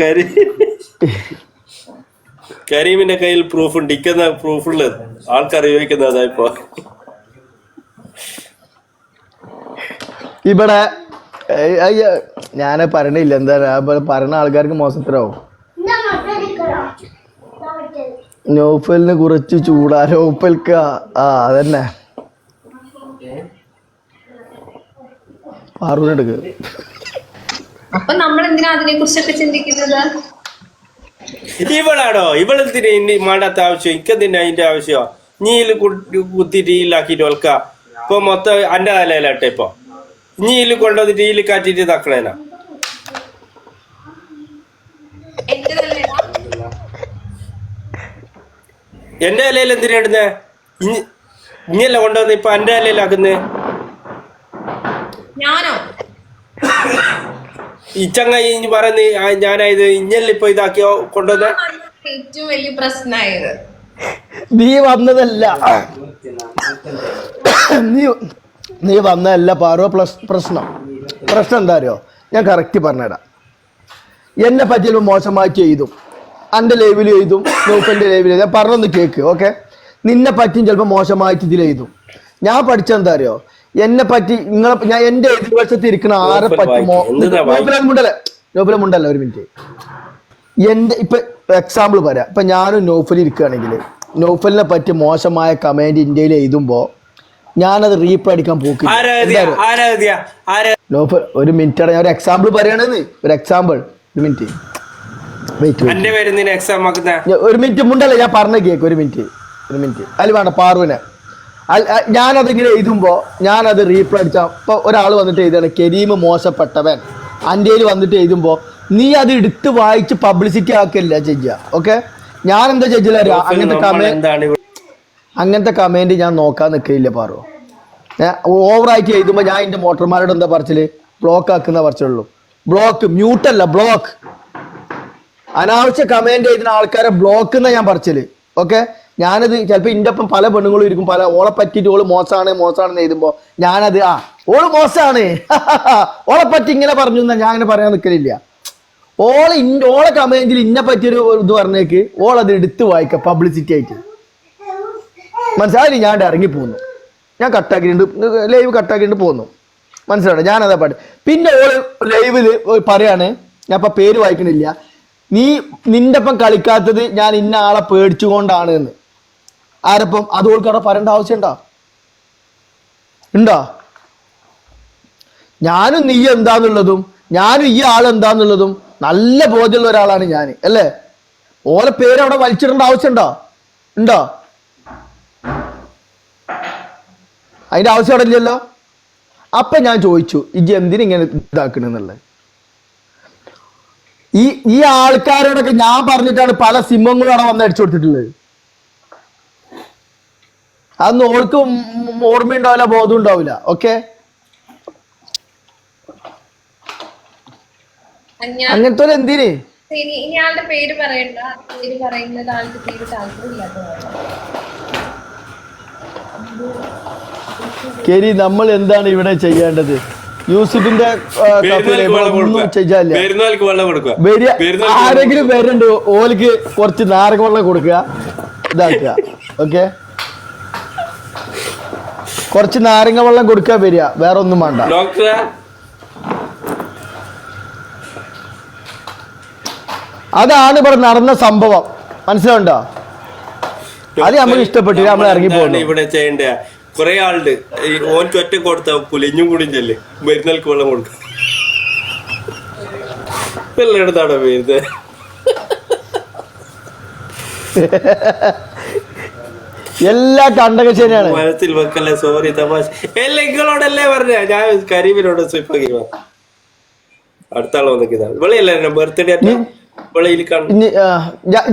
കരീ കരീമിന്റെ കയ്യിൽ പ്രൂഫ് ഉണ്ട്. ഇക്കുന്ന പ്രൂഫുള്ള ആൾക്കാർ ഉപയോഗിക്കുന്ന ഇപ്പൊ. ഇവിടെ ഞാൻ പറയണില്ല. എന്താ പറയാ പറയുന്ന ആൾക്കാർക്ക് മോശത്തിലാവും. നോഫലിനെ കുറച്ച് ചൂടാ. നോഫൽക്ക ആ അതന്നെ. പാറൂനെടുക്ക് അപ്പൊ നമ്മൾ എന്തിനാ അതിനെ കുറിച്ചൊക്കെ ചിന്തിക്കുന്നത്? ഇവളാണോ ഇവളെന്തിനാ ഇനി മാണ്ടാത്ത ആവശ്യം? ഇക്കെന്തിനാ അതിന്റെ ആവശ്യമോ നീയിൽ കുത്തിട്ട് ഈലാക്കിട്ട് ഒൽക്ക. ഇപ്പൊ മൊത്തം അന്റെ തലയിലാട്ടെ ഇപ്പൊ. നീയിൽ കൊണ്ടുവന്നിട്ട് ഈൽ കാറ്റിട്ട് തക്കണേനാ എന്റെ തന്നെയാ ഇലയിൽ എന്തിനാ ഇടുന്നേ? ഇനി ഇനിയല്ല കൊണ്ടുവന്ന്? ഇപ്പൊ എന്റെ ഇലയിലാക്കുന്നേ ഞാനോ? ഈ ചങ്ങായി ഇനി പറയുന്ന ഞാനായത് ഇഞ്ഞല്ലേ ഇപ്പൊ ഇതാക്കിയോ കൊണ്ടുവന്ന? ഏറ്റവും വലിയ പ്രശ്നമായത് നീ വന്നതല്ല. നീ നീ വന്നതല്ല പാറോ പ്ലസ് പ്രശ്നം. പ്രശ്നം എന്താ അറിയോ? ഞാൻ കറക്റ്റ് പറഞ്ഞുതരാം. എന്നെ പറ്റി ചിലപ്പോൾ മോശമായി ചെയ്തു. എന്റെ ലൈവിൽ എഴുതും നോക്കന്റെ ലൈവിൽ ഞാൻ പറഞ്ഞൊന്ന് കേക്ക് ഓക്കെ നിന്നെ പറ്റിയും ചിലപ്പോൾ മോശമായിട്ട് ഇതിൽ എഴുതും. ഞാൻ പഠിച്ചെന്താ അറിയോ? എന്നെ പറ്റി നിങ്ങളെ ഞാൻ എന്റെ എതിർവശത്ത് ഇരിക്കുന്ന ആരെ പറ്റി മോ- എന്തിനാ വായി- മുണ്ടല്ലേ? മുണ്ടല്ല ഒരു മിനിറ്റ്. എന്റെ ഇപ്പൊ എക്സാമ്പിൾ പറയാം. ഇപ്പൊ ഞാനും നോഫലി ഇരിക്കുകയാണെങ്കിൽ നോഫലിനെ പറ്റി മോശമായ കമന്റ് ഇന്ത്യയിൽ എഴുതുമ്പോ ഞാനത് റീപ്ലൈ അടിക്കാൻ പോക്കി നോഫൽ ഒരു മിനിറ്റ് ഞാൻ ഒരു എക്സാമ്പിൾ പറയണെന്ന് ഒരു എക്സാമ്പിൾ ഒരു മിനിറ്റ് വെയിറ്റ് ഒരു മിനിറ്റ് മുണ്ടല്ലേ? ഞാൻ പറഞ്ഞ കേക്ക്. ഒരു മിനിറ്റ് ഒരു മിനിറ്റ് അതിൽ വേണ്ട പാർവിനെ. ഞാനതിങ്ങനെ എഴുതുമ്പോൾ ഞാനത് റീപ്ലൈ അടിച്ചാൽ ഇപ്പോൾ ഒരാൾ വന്നിട്ട് എഴുതുകയാണ് കരീം മോശപ്പെട്ടവൻ. അന്റെയിൽ വന്നിട്ട് എഴുതുമ്പോൾ നീ അത് എടുത്ത് വായിച്ച് പബ്ലിസിറ്റി ആക്കില്ല ചെയ്യുക ഓക്കെ? ഞാൻ എന്താ ചെയ്യില്ല അങ്ങനത്തെ കമന്റ് കമന്റ് അങ്ങനത്തെ കമന്റ് ഞാൻ നോക്കാൻ നിൽക്കില്ല പാറു. ഓവറായിട്ട് എഴുതുമ്പോൾ ഞാൻ എന്റെ മോട്ടർമാരോട് എന്താ പറച്ചിൽ? ബ്ലോക്ക് ആക്കുന്ന പറച്ചുള്ളൂ ബ്ലോക്ക് മ്യൂട്ടല്ല ബ്ലോക്ക് അനാവശ്യ കമന്റ് എഴുതുന്ന ആൾക്കാരെ ബ്ലോക്ക് എന്നാ ഞാൻ പറച്ചിൽ. ഓക്കെ? ഞാനത് ചിലപ്പോൾ എന്റെ ഒപ്പം പല പെണ്ണുങ്ങളും ഇരിക്കും പല ഓളെ പറ്റിയിട്ട് ഓൾ മോശമാണ് മോശമാണെന്ന് എഴുതുമ്പോൾ ഞാനത് ആ ഓൾ മോശമാണ്. ഓളെ പറ്റി ഇങ്ങനെ പറഞ്ഞു എന്നാൽ ഞാൻ അങ്ങനെ പറയാൻ നിൽക്കലില്ല ഓളെ ഇന്ന ഓളെ കമന്റിൽ ഇന്നെ പറ്റിയൊരു ഇത് പറഞ്ഞേക്ക് ഓളത് എടുത്ത് വായിക്ക പബ്ലിസിറ്റി ആയിട്ട്. മനസ്സിലായി ഞാൻ ഇറങ്ങി പോകുന്നു ഞാൻ കട്ടാക്കിയിട്ടുണ്ട് ലൈവ് കട്ടാക്കിയിട്ട് പോകുന്നു മനസ്സിലായി? ഞാനതാ പാട്ട് പിന്നെ ഓൾ ലൈവിൽ പറയാണ് ഞാൻ ഇപ്പൊ പേര് വായിക്കണില്ല. നീ നിന്റെ ഒപ്പം കളിക്കാത്തത് ഞാൻ ഇന്ന ആളെ പേടിച്ചുകൊണ്ടാണ് എന്ന്. ആരപ്പം? അത് ഓൾക്ക് അവിടെ പറയേണ്ട ആവശ്യമുണ്ടോ? ഉണ്ടോ? ഞാനും നീ എന്താന്നുള്ളതും ഞാനും ഈ ആൾ എന്താന്നുള്ളതും നല്ല ബോധ്യമുള്ള ഒരാളാണ് ഞാൻ അല്ലേ? ഓലെ പേര് അവിടെ വലിച്ചിടേണ്ട ആവശ്യമുണ്ടോ? ഉണ്ടോ? അതിന്റെ ആവശ്യം അവിടെ ഇല്ലല്ലോ? അപ്പൊ ഞാൻ ചോദിച്ചു ഇജ് എന്തിനു ഇങ്ങനെ ഇതാക്കണെന്നുള്ളത്? ഈ ഈ ആൾക്കാരോടൊക്കെ ഞാൻ പറഞ്ഞിട്ടാണ് പല സിംഹങ്ങളും അവിടെ വന്ന് അടിച്ചു കൊടുത്തിട്ടുള്ളത്. അതൊന്നും ഓൾക്ക് ഓർമ്മ ഉണ്ടാവില്ല ബോധം ഉണ്ടാവില്ല ഓക്കെ അങ്ങനത്തെ ഒരു എന്തിന്? ഇനി ഇനി ആളുടെ പേര് പറയണ്ട. പേര് പറയുന്നത് ആൾക്ക് പേര് താല്പര്യമില്ലാത്തതാണ് കെരി നമ്മൾ എന്താണ് ഇവിടെ ചെയ്യേണ്ടത്? യൂസുഫിന്റെ ആരെങ്കിലും വരുന്നുണ്ട് ഓലിക്ക് കുറച്ച് നാരക വെള്ളം കൊടുക്കുക. ഇതാക്കുക. ഓക്കെ കുറച്ച് നാരങ്ങ വെള്ളം കൊടുക്കാൻ വരിക. വേറെ ഒന്നും വേണ്ട. ഡോക്ടറെ. അതാണ് ഇവിടെ നടന്ന സംഭവം. മനസ്സിലുണ്ടോ അത് നമുക്ക് ഇഷ്ടപ്പെട്ടില്ല നമ്മൾ ഇറങ്ങി പോകുന്നു ഇവിടെ ചെയ്യണ്ടേ? കുറെ ആളുണ്ട്. ഓൻ ചൊറ്റ കൊടുത്ത പുലിഞ്ഞും കൂടിയും ചെല്ല്. മരുന്നൽക്ക് വെള്ളം കൊടുക്കും. വെള്ളം എടുത്താണോ വരുന്നത് എല്ലാ കണ്ടകശേരിയാണ് മനസ്സിൽ വെക്കല്ലേ? സോറി തമാശ. എല്ലാം നിങ്ങളോടല്ലേ പറഞ്ഞ? ഞാൻ കരീബിനോട് സ്വിപ്പ് അടുത്ത ആൾ ഇവളെയല്ലേ ബർത്ത്ഡേ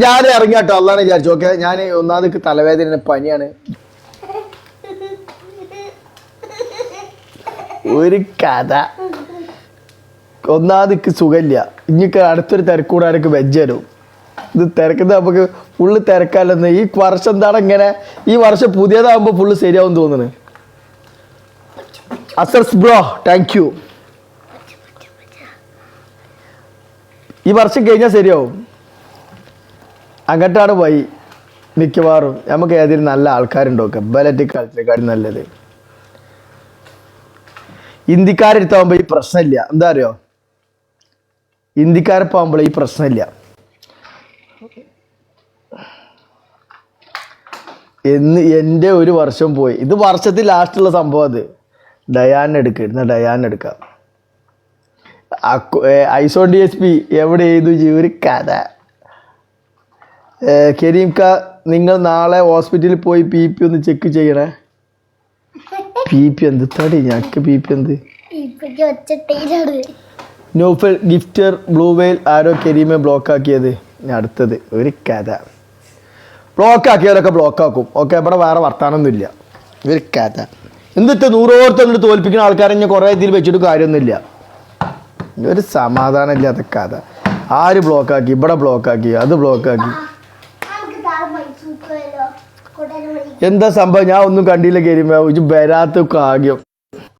ഞാൻ ഇറങ്ങിയാട്ടോ അള്ളാണ് വിചാരിച്ചു. ഓക്കെ ഞാൻ ഒന്നാമത് തലവേദന പനിയാണ്. ഒരു കഥ. ഒന്നാമത് സുഖമില്ല. ഇനിക്ക് അടുത്തൊരു തിരക്കൂടാനൊക്കെ വെജ് തരും. ഇത് തിരക്കുന്നത് നമുക്ക് ഫുള്ള് തിരക്കല്ലെന്ന് ഈ വർഷം എന്താണ് ഇങ്ങനെ? ഈ വർഷം പുതിയതാകുമ്പോൾ ഫുള്ള് ശരിയാവും തോന്നുന്നു. അസർസ് ബ്രോ താങ്ക് യു ഈ വർഷം കഴിഞ്ഞാൽ ശരിയാവും. അങ്ങോട്ടാണ് പോയി മിക്കവാറും. നമുക്ക് ഏതെങ്കിലും നല്ല ആൾക്കാരുണ്ടോക്കെ ബലറ്റിക് കളിച്ചേക്കാട് നല്ലത്. ഇന്ത്യക്കാരെടുത്താകുമ്പോൾ ഈ പ്രശ്നമില്ല. എന്താ അറിയോ? ഇന്ത്യക്കാരപ്പാകുമ്പോൾ ഈ പ്രശ്നമില്ല. എന്ന് എന്റെ ഒരു വർഷം പോയി. ഇത് വർഷത്തിൽ ലാസ്റ്റുള്ള സംഭവം അത്. ഡയാൻ എടുക്കുക ഇരുന്ന ഡയാൻ എടുക്കാം. ഐസോൺ ഡി എസ് പി എവിടെ ചെയ്തു ഒരു കഥ. കരീംക്ക നിങ്ങൾ നാളെ ഹോസ്പിറ്റലിൽ പോയി പി പി ഒന്ന് ചെക്ക് ചെയ്യണേ. പി പി എന്ത്? തടി. ഞക്ക് പി പി എന്ത്? നോഫൽ ഗിഫ്റ്റർ ബ്ലൂ വെയിൽ ആരോ കരീമെ ബ്ലോക്ക് ആക്കിയത്. ഇനി അടുത്തത്. ഒരു കഥ. ബ്ലോക്ക് ആക്കിയവരൊക്കെ ബ്ലോക്ക് ആക്കും ഓക്കെ ഇവിടെ വേറെ വർത്താനൊന്നുമില്ല ഇല്ല വിൽക്കാത്ത എന്നിട്ട് നൂറോർത്തങ്ങോട്ട് തോൽപ്പിക്കുന്ന ആൾക്കാരെ ഞാൻ കുറേ ഇതിൽ വെച്ചിട്ട് കാര്യമൊന്നുമില്ല ഒരു സമാധാനം ഇല്ലാത്ത കഥ ആര് ബ്ലോക്ക് ആക്കി ഇവിടെ ബ്ലോക്ക് ആക്കി അത് ബ്ലോക്ക് ആക്കി നമുക്ക് താഴെ മൈസൂക്കല്ലോ കൊട്ടാരം മണി എന്താ സംഭവം ഞാൻ ഒന്നും കണ്ടില്ല ഒരു വരാത്ത കാര്യം